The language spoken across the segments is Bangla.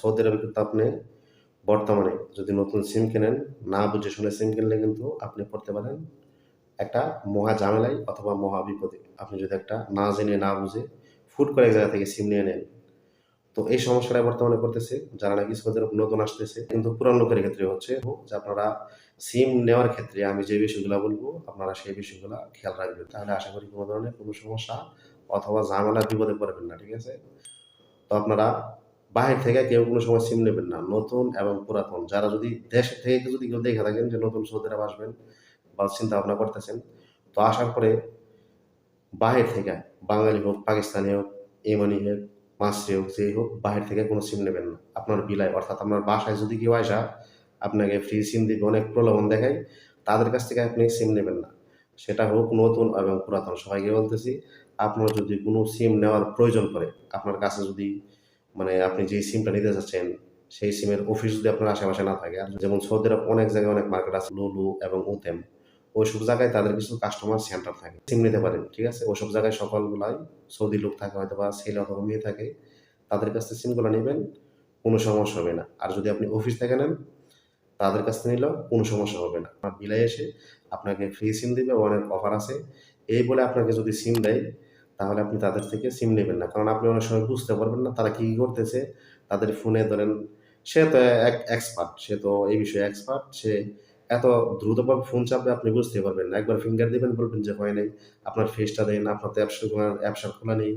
সৌদি আরবে কিন্তু আপনি বর্তমানে যদি নতুন সিম কেনেন, না বুঝে শুনে সিম কিনলে কিন্তু আপনি পড়তে পারেন একটা মহা ঝামেলায় অথবা মহা বিপদে। আপনি যদি একটা না জেনে, না বুঝে ফুট করে এক জায়গা থেকে সিম নিয়ে নেন। তো এই সমস্যাটা বর্তমানে করতেছে যারা নাকি সৌদি আরব নতুন আসতেছে, কিন্তু পুরান লোকের ক্ষেত্রে হচ্ছে যে আপনারা সিম নেওয়ার ক্ষেত্রে আমি যে বিষয়গুলো বলব, আপনারা সেই বিষয়গুলো খেয়াল রাখবেন। তাহলে আশা করি কোনো ধরনের কোনো সমস্যা অথবা ঝামেলা বিপদে পড়বেন না, ঠিক আছে? তো আপনারা বাহির থেকে কেউ কোনো সময় সিম নেবেন না। নতুন এবং পুরাতন। যারা যদি দেশ থেকে যদি কেউ দেখে থাকেন যে নতুন সৌদি আরব আসবেন বা চিন্তা ভাবনা করতেছেন, তো আসার পরে বাহির থেকে বাঙালি হোক, পাকিস্তানি হোক, ইমানি হোক, মাসরি হোক যে হোক, বাহির থেকে কোনো সিম নেবেন না। আপনার বিলায় অর্থাৎ আপনার বাসায় যদি কেউ আসা আপনাকে ফ্রি সিম দিবে, অনেক প্রলোভন দেখায়, তাদের কাছ থেকে আপনি সিম নেবেন না। সেটা হোক নতুন এবং পুরাতন, সবাইকে বলতেছি, আপনার যদি কোনো সিম নেওয়ার প্রয়োজন পড়ে, আপনার কাছে যদি মানে আপনি যে সিমটা নিতে চাচ্ছেন, সেই সিমের অফিস যদি আপনার আশেপাশে না থাকে যেমন সৌদি আরব অনেক জায়গায় অনেক মার্কেট আছে লুলু এবং উতেম ওইসব জায়গায় তাদের কিছু কাস্টমার সেন্টার থাকে। সিম নিতে পারেন, ঠিক আছে? ওইসব জায়গায় সকলগুলাই সৌদি লোক থাকে হয়তো বা ছেলে অথবা মেয়ে থাকে, তাদের কাছ থেকে সিমগুলো নেবেন, কোনো সমস্যা হবে না। আর যদি আপনি অফিস থেকে নেন, তাদের কাছ থেকে নিলেও কোনো সমস্যা হবে না। আপনার বিলাই এসে আপনাকে ফ্রি সিম দিবে, অনেক অফার আছে। এই বলে আপনাকে যদি সিম দেয় তাহলে আপনি তাদের থেকে সিম নেবেন না। কারণ আপনি অনেক সময় বুঝতে পারবেন না তারা কী করতেছে। তাদের ফোনে ধরেন, সে তো এক এক্সপার্ট সে তো এই বিষয়ে এক্সপার্ট সে এত দ্রুতভাবে ফোন চাপবে আপনি বুঝতে পারবেন না। একবার ফিঙ্গার দিবেন, বলবেন যে, হয় নাই, আপনার ফেসটা দেন, আপনার তো অ্যাপস অ্যাপসটা খোলা নেই,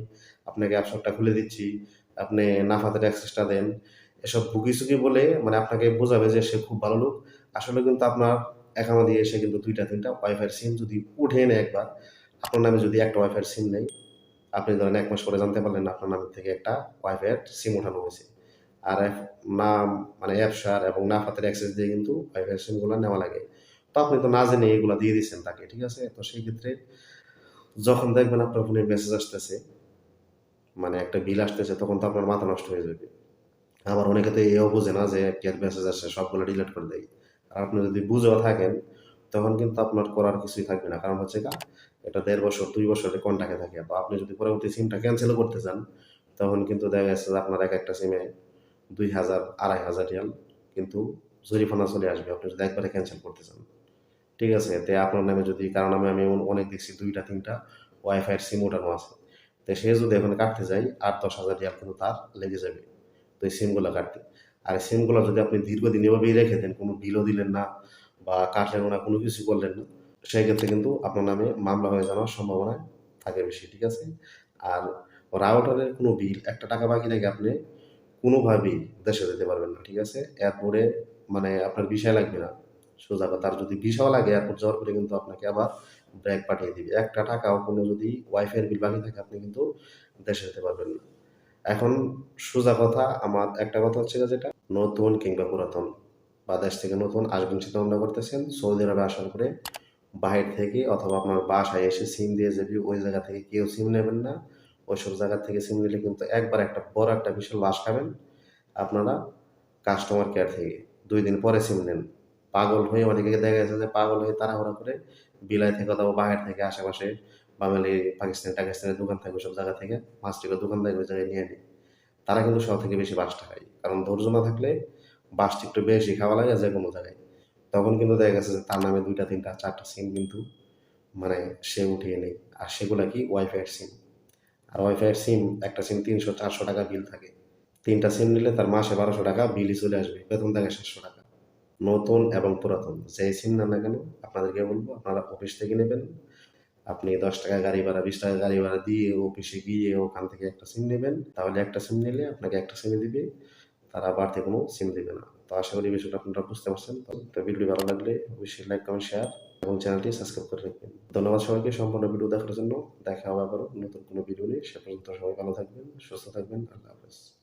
আপনাকে অ্যাপসটা খুলে দিচ্ছি, আপনি নাফাতের অ্যাক্সেসটা দেন। এসব বুকি সুকি বলে মানে আপনাকে বোঝাবে যে, সে খুব ভালো লোক। আসলে কিন্তু আপনার একামা দিয়ে এসে কিন্তু দুইটা, তিনটা ওয়াইফাই সিম যদি উঠে নেয় একবার, আপনার নামে যদি একটা ওয়াইফাই সিম নেই আপনি ধরেন এক মাস পরে জানতে পারলেন আপনার নাম থেকে একটা ওয়াইফাই সিম ওঠানো হয়েছে। আর নাম মানে অ্যাপসার এবং নাফাতের অ্যাক্সেস দিয়ে কিন্তু ওয়াইফাই সিমগুলো নেওয়া লাগে। তো আপনি তো না জেনে এগুলো দিয়ে দিচ্ছেন তাকে, ঠিক আছে? তো সেই ক্ষেত্রে যখন দেখবেন আপনার ফোনে মেসেজ আসতেছে মানে একটা বিল আসতেছে, তখন তো আপনার মাথা নষ্ট হয়ে যাবে। আবার অনেকে তো এও বোঝে না যে কে মেসেজ আসছে সবগুলো ডিলিট করে দেয়। আর আপনি যদি বুঝেও থাকেন, তখন কিন্তু আপনার করার কিছুই থাকবে না। কারণ হচ্ছে এটা দেড় বছর, দুই বছরের কন্টাক্টে থাকে। তো আপনি যদি পরবর্তী সিমটা ক্যান্সেল করতে চান, তখন কিন্তু দেখা যাচ্ছে যে আপনার এক একটা সিমে দুই হাজার, আড়াই হাজার রিয়াল কিন্তু জরিফানা চলে আসবে, আপনি যদি একবারে ক্যান্সেল করতে চান। ঠিক আছে? তে আপনার নামে যদি, কারণ আমি আমি অনেক দেখছি, দুইটা, তিনটা ওয়াইফাইয়ের সিম ওঠানো আছে। তো সে যদি এখন কাটতে যাই আট, দশ হাজার রিয়াল কিন্তু তার লেগে যাবে। তো এই সিমগুলো কাটতে। আর এই সিমগুলো যদি আপনি দীর্ঘদিন এভাবেই রেখে দেন, কোনো বিলও দিলেন না বা কাটলেন না, কোনো কিছু করলেন না সেই ক্ষেত্রে কিন্তু আপনার নামে মামলা হয়ে যাওয়ার সম্ভাবনা থাকে বেশি, ঠিক আছে? আর রাউটারের কোনো বিল, একটা টাকা বাকি রেখে আপনি কোনোভাবেই দেশে যেতে পারবেন না, ঠিক আছে? এয়ারপোর্টে মানে আপনার বিষয় লাগবে না, সোজা আর যদি ভিসাও লাগে, এয়ারপোর্ট যাওয়ার পরে কিন্তু আপনাকে আবার ব্যাগ পাঠিয়ে দিবে। একটা টাকাও কোনো যদি ওয়াইফাইয়ের বিল বাকি থাকে, আপনি কিন্তু দেশে যেতে পারবেন না। এখন সোজা কথা, আমার একটা কথা হচ্ছে যেটা, নতুন কিংবা পুরাতন, বা দেশ থেকে নতুন আসবেন চিন্তা ভাবনা করতেছেন, সৌদি আরবে আসার পরে বাহির থেকে অথবা আপনার বাসায় এসে সিম দিয়ে যাবি ওই জায়গা থেকে কেউ সিম নেবেন না ওইসব জায়গা থেকে সিম নিলে কিন্তু একবার একটা বড় একটা বিশাল বাস খাবেন আপনারা কাস্টমার কেয়ার থেকে। দুই দিন পরে সিম নেন। পাগল হয়ে অনেকে দেখা গেছে যে পাগল হয়ে তাড়াহুড়া করে বিলাই থেকে অথবা বাহির থেকে আশেপাশে বাঙালি, পাকিস্তানি টাকিস্তানের দোকান থাকে ওইসব জায়গা থেকে মাছ দোকান থাকে ওই জায়গায় নিয়ে নেয়। তারা কিন্তু সব থেকে বেশি বাসটা খায়। কারণ ধৈর্য না থাকলে বাসটা একটু বেশি খাওয়া লাগে যে কোনো জায়গায়। তখন কিন্তু দেখা গেছে যে তার নামে দুইটা, তিনটা, চারটা সিম কিন্তু মানে সে উঠিয়ে নেই আর সেগুলো কি? ওয়াইফাইয়ের সিম আর ওয়াইফাইয়ের সিম একটা সিম তিনশো, চারশো টাকা বিল থাকে। তিনটা সিম নিলে তার মাসে বারোশো টাকা বিলই চলে আসবে। বেতন থাকে সাতশো টাকা। নতুন এবং পুরাতন। যেই সিম নেন না কেন, আপনাদেরকে বলব, আপনারা অফিস থেকে নেবেন। আপনি দশ টাকা গাড়ি ভাড়া, বিশ টাকা গাড়ি ভাড়া দিয়ে অফিসে গিয়ে ওখান থেকে একটা সিম নেবেন। তাহলে একটা সিম নিলে আপনাকে একটা সিমে দিবে। তারা বাড়তি কোনো সিম দেবে না। তো আশা করি বিষয়টা আপনারা বুঝতে পারছেন। তো ভিডিওটি ভালো লাগলে অবশ্যই লাইক কমেন্ট শেয়ার এবং চ্যানেলটি সাবস্ক্রাইব করে রাখবেন। ধন্যবাদ সবাইকে সম্পূর্ণ ভিডিও দেখার জন্য। দেখা হবে আবারও নতুন কোনো ভিডিও নিয়ে। সে পর্যন্ত সবাই ভালো থাকবেন, সুস্থ থাকবেন। আল্লাহ হাফেজ।